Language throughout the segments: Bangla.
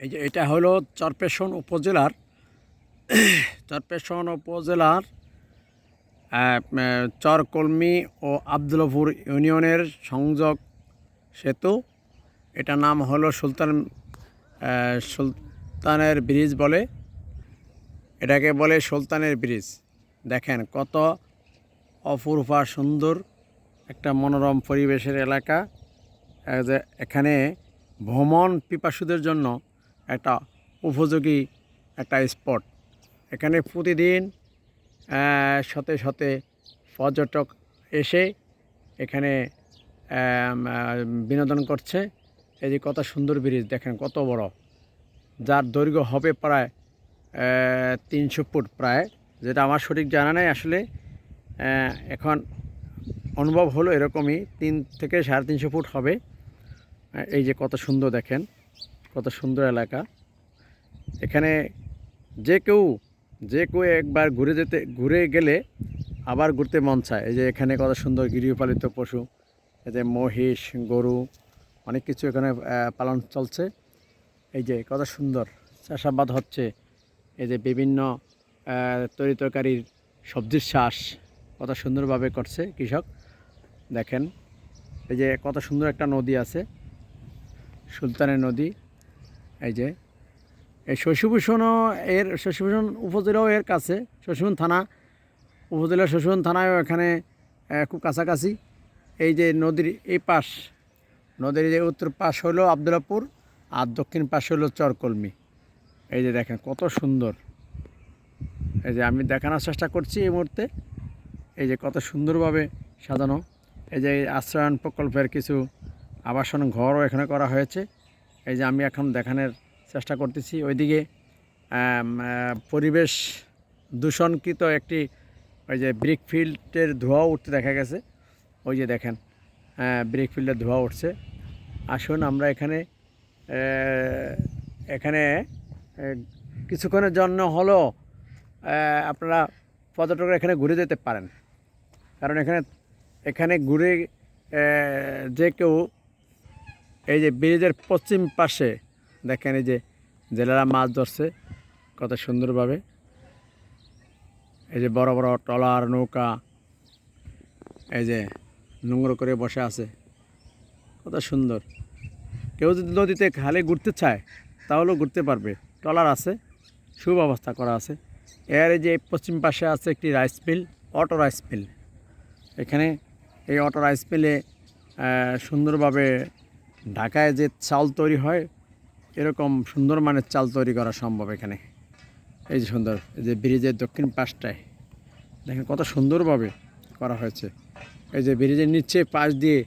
এই যে এটা হলো চরপেশন উপজেলার চরপেশন উপজেলার চরকলমি ও আবদুল্লাপুর ইউনিয়নের সংযোগ সেতু। এটা নাম হলো সুলতান সুলতানের ব্রিজ বলে। এটাকে বলে সুলতানের ব্রিজ। দেখেন কত অপূর্বা সুন্দর একটা মনোরম পরিবেশের এলাকা। এখানে ভ্রমণ পিপাসুদের জন্য একটা উপযোগী একটা স্পট। এখানে প্রতিদিন শতে শতে পর্যটক এসে এখানে বিনোদন করছে। এই যে কত সুন্দর ব্রিজ, দেখেন কত বড়। যার দৈর্ঘ্য হবে প্রায় তিনশো ফুট প্রায়। যেটা আমার সঠিক জানা নেই আসলে এখন অনুভব হলো এরকমই, তিন থেকে সাড়ে তিনশো ফুট হবে। এই যে কত সুন্দর দেখেন। কত সুন্দর এলাকা। এখানে যে কেউ যে কেউ একবার ঘুরে যেতে, ঘুরে গেলে আবার ঘুরতে মন চায়। এই যে এখানে কত সুন্দর গৃহপালিত পশু, এই যে মহিষ, গরু, অনেক কিছু এখানে পালন চলছে। এই যে কত সুন্দর চাষাবাদ হচ্ছে। এই যে বিভিন্ন তরি তরকারির সবজির চাষ কত সুন্দরভাবে করছে কৃষক। দেখেন, এই যে কত সুন্দর একটা নদী আছে, সুলতানের নদী। এই যে, এই শশীভূষণও এর, শশীভূষণ উপজেলাও এর কাছে, শশীভূষণ থানা, উপজেলা শশীভূষণ থানায়ও এখানে খুব কাছাকাছি। এই যে নদীর এই পাশ, নদীর যে উত্তর পাশ হলো আবদুল্লাপুর, আর দক্ষিণ পাশ হলো চরকলমি। এই যে দেখেন কত সুন্দর। এই যে আমি দেখানোর চেষ্টা করছি এই মুহূর্তে। এই যে কত সুন্দরভাবে সাজানো। এই যে এই আশ্রয়ন প্রকল্পের কিছু আবাসন ঘরও এখানে করা হয়েছে। এই যে আমি এখন দেখানোর চেষ্টা করতেছি। ওইদিকে পরিবেশ দূষণকৃত একটি ওই যে ব্রিক ফিল্ডের ধোঁয়া উঠতে দেখা গেছে। ওই যে দেখেন ব্রিক ফিল্ডের ধোঁয়া উঠছে। আসুন আমরা এখানে এখানে কিছুক্ষণের জন্য হলো আপনারা পর্যটকরা এখানে ঘুরে যেতে পারেন। কারণ এখানে এখানে ঘুরে যে কেউ এই যে ব্রিজের পশ্চিম পাশে, দেখেন এই যে জেলেরা মাছ ধরছে, কত সুন্দরভাবে। এই যে বড় বড় ট্রলার নৌকা, এই যে নোংর করে বসে আছে, কত সুন্দর। কেউ যদি নদীতে খালে ঘুরতে চায়, তাহলেও ঘুরতে পারবে। ট্রলার আছে, সুব্যবস্থা করা আছে। এর এই যে পশ্চিম পাশে আছে একটি rice mill, auto rice mill. এখানে এই অটো রাইস মিলে সুন্দরভাবে ঢাকায় যে চাল তৈরি হয়, এরকম সুন্দর মানের চাল তৈরি করা সম্ভব এখানে। এই যে সুন্দর, এই যে ব্রিজের দক্ষিণ পাশটায়। দেখেন কত সুন্দরভাবে করা হয়েছে। এই যে ব্রিজের নিচে পাশ দিয়ে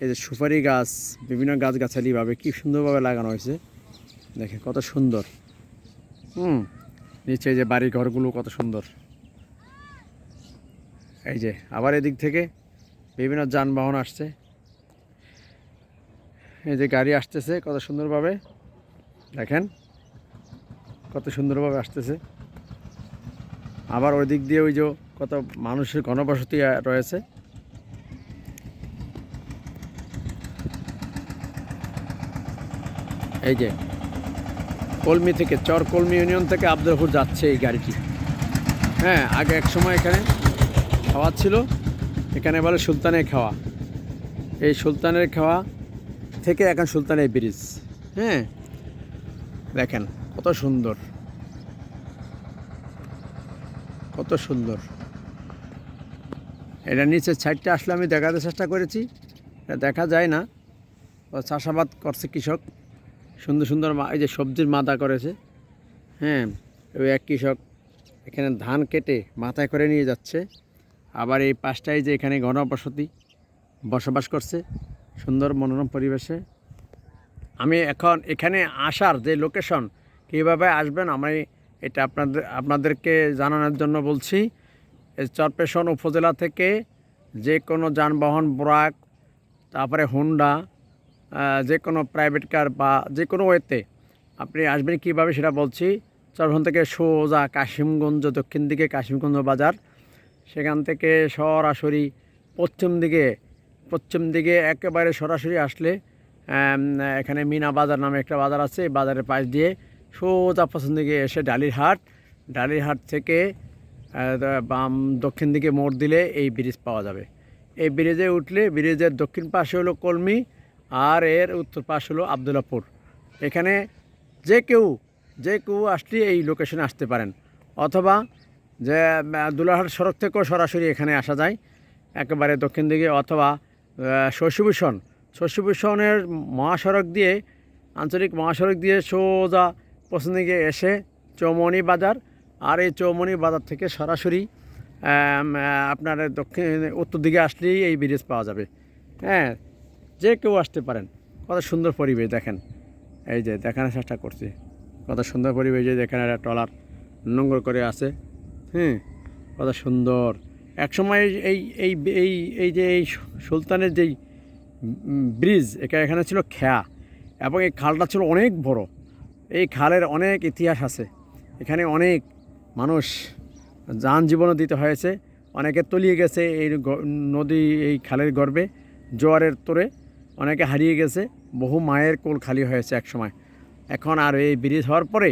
এই যে সুপারি গাছ, বিভিন্ন গাছগাছালিভাবে কি সুন্দরভাবে লাগানো হয়েছে। দেখেন কত সুন্দর। হুম, নিচে যে বাড়ি ঘরগুলো কত সুন্দর। এই যে আবার এদিক থেকে বিভিন্ন যানবাহন আসছে। এই যে গাড়ি আসতেছে, কত সুন্দরভাবে। দেখেন, কত সুন্দরভাবে আসতেছে। আবার ওই দিক দিয়ে ওই যে কত মানুষের ঘনবসতি রয়েছে। এই যে, কলমি থেকে, চর কলমি ইউনিয়ন থেকে আব্দুলপুর যাচ্ছে এই গাড়িটি। হ্যাঁ আগে এক সময় এখানে খাওয়া ছিল, এখানে বলে সুলতানের খাওয়া। এই সুলতানের খাওয়া থেকে এখন সুলতানের ব্রিজ। হ্যাঁ? দেখেন, কত সুন্দর। কত সুন্দর। এটা নিচের সাইডটা আসলে আমি দেখাতে চেষ্টা করেছি। এটা দেখা যায় না। চাষাবাদ করছে কৃষক। সুন্দর সুন্দর এই যে সবজির মাদা করেছে। হ্যাঁ ওই এক কৃষক এখানে ধান কেটে মাথায় করে নিয়ে যাচ্ছে। আবার এই পাশটায় যে এখানে ঘনবসতি বসবাস করছে। সুন্দর মনোরম পরিবেশে। আমি এখন এখানে আসার যে লোকেশন কীভাবে আসবেন আমি এটা আপনাদের, আপনাদেরকে জানানোর জন্য বলছি। চরপেশন উপজেলা থেকে যে কোনো যানবাহন, ব্রাক, তারপরে হুন্ডা যে কোনো প্রাইভেট কার বা যে কোনো ওয়েতে আপনি আসবেন কীভাবে সেটা বলছি। চরপেশন থেকে সোজা কাশিমগঞ্জ, দক্ষিণ দিকে কাশিমগঞ্জ বাজার। সেখান থেকে সরাসরি পশ্চিম দিকে পশ্চিম দিকে একেবারে সরাসরি আসলে এখানে মিনা বাজার নামে একটা বাজার আছে, এই বাজারের পাশ দিয়ে সোজা পছন্দ দিকে এসে ডালির হাট। ডালির হাট থেকে বাম দক্ষিণ দিকে মোড় দিলে এই ব্রিজ পাওয়া যাবে। এই ব্রিজে উঠলে ব্রিজের দক্ষিণ পাশে হলো কলমি আর এর উত্তর পাশ হলো আবদুল্লাপুর। এখানে যে কেউ যে কেউ আসলে এই লোকেশনে আসতে পারেন। অথবা যে দুলাহাট সড়ক থেকেও সরাসরি এখানে আসা যায়, একেবারে দক্ষিণ দিকে অথবা শশীভূষণ শশীভূষণের মহাসড়ক দিয়ে, আঞ্চলিক মহাসড়ক দিয়ে সোজা পশ্চিম দিকে এসে চৌমনি বাজার। আর এই চৌমনি বাজার থেকে সরাসরি আপনার দক্ষিণ, উত্তর দিকে আসলেই এই ব্রিজ পাওয়া যাবে। হ্যাঁ যে কেউ আসতে পারেন। কত সুন্দর পরিবেশ দেখেন। এই যে দেখানোর চেষ্টা করছি। কত সুন্দর পরিবেশ যে এখানে একটা ট্রলার নোংর করে আছে। হ্যাঁ কত সুন্দর। একসময় এই এই এই এই যে এই সুলতানের যেই ব্রিজ এখানে এখানে ছিল খেয়া, এবং এই খালটা ছিল অনেক বড়। এই খালের অনেক ইতিহাস আছে। এখানে অনেক মানুষ যান জীবনও দিতে হয়েছে। অনেকে তলিয়ে গেছে এই নদী, এই খালের গর্ভে জোয়ারের তোরে। অনেকে হারিয়ে গেছে। বহু মায়ের কোল খালি হয়েছে এক সময় এখন আর এই ব্রিজ হওয়ার পরে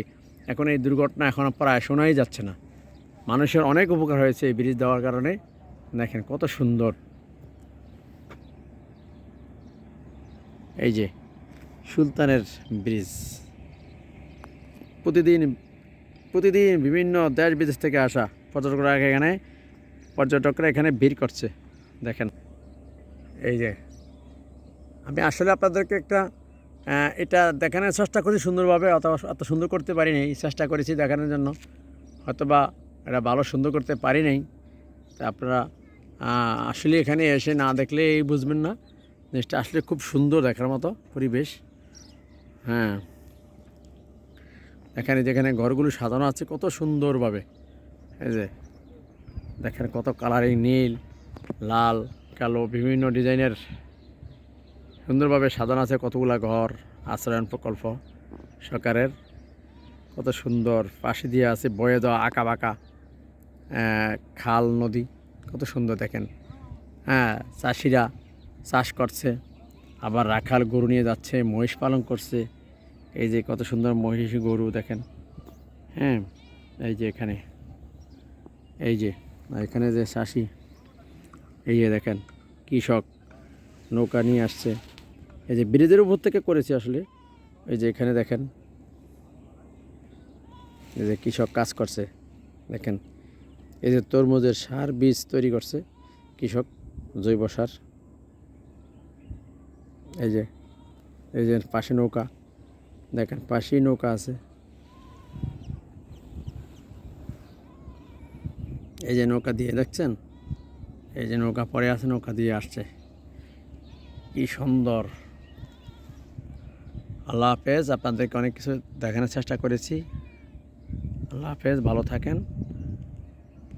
এখন এই দুর্ঘটনা এখন প্রায় শোনাই যাচ্ছে না। মানুষের অনেক উপকার হয়েছে এই ব্রিজ দেওয়ার কারণে। দেখেন কত সুন্দর। এই যে, সুলতানের ব্রিজ। প্রতিদিন প্রতিদিন বিভিন্ন দেশ বিদেশ থেকে আসা পর্যটকরা এখানে পর্যটকরা এখানে ভিড় করছে। দেখেন, এই যে, আমি আসলে আপনাদেরকে একটা এটা দেখানোর চেষ্টা করি সুন্দরভাবে, অত অত সুন্দর করতে পারিনি, চেষ্টা করেছি দেখানোর জন্য। হয়তোবা এটা ভালো সুন্দর করতে পারি নাই। তা আপনারা আসলে এখানে এসে না দেখলে এই বুঝবেন না। জিনিসটা আসলে খুব সুন্দর দেখার মতো পরিবেশ। হ্যাঁ। এখানে যেখানে ঘরগুলো সাজানো আছে কত সুন্দরভাবে। এই যে, দেখেন কত কালারিং নীল, লাল, কালো, বিভিন্ন ডিজাইনের সুন্দরভাবে সাজানো আছে কতগুলা ঘর, আশ্রয়ন প্রকল্প সরকারের। কত সুন্দর, পাশে দিয়ে আছে বয়ে দেওয়া আঁকা বাঁকা খাল নদী, কত সুন্দর দেখেন। হ্যাঁ চাষিরা চাষ করছে, আবার রাখাল গরু নিয়ে যাচ্ছে, মহিষ পালন করছে। এই যে কত সুন্দর মহিষ গরু দেখেন। হ্যাঁ এই যে এখানে, এই যে, এখানে যে চাষি, এই যে দেখেন, কৃষক নৌকা নিয়ে আসছে। এই যে ব্রিজের উপর থেকে করেছে আসলে। এই যে এখানে দেখেন, এই যে কৃষক কাজ করছে, দেখেন। এই যে তরমুজের সার বীজ তৈরি করছে কৃষক জৈব সার। এই যে এই যে পাশে নৌকা, দেখেন পাশেই নৌকা আছে। এই যে নৌকা দিয়ে দেখছেন? এই যে নৌকা পরে আছে, নৌকা দিয়ে আসছে। কি সুন্দর। আল্লাহ হাফেজ, আপনাদেরকে অনেক কিছু দেখানোর চেষ্টা করেছি। আল্লাহ হাফেজ, ভালো থাকেন।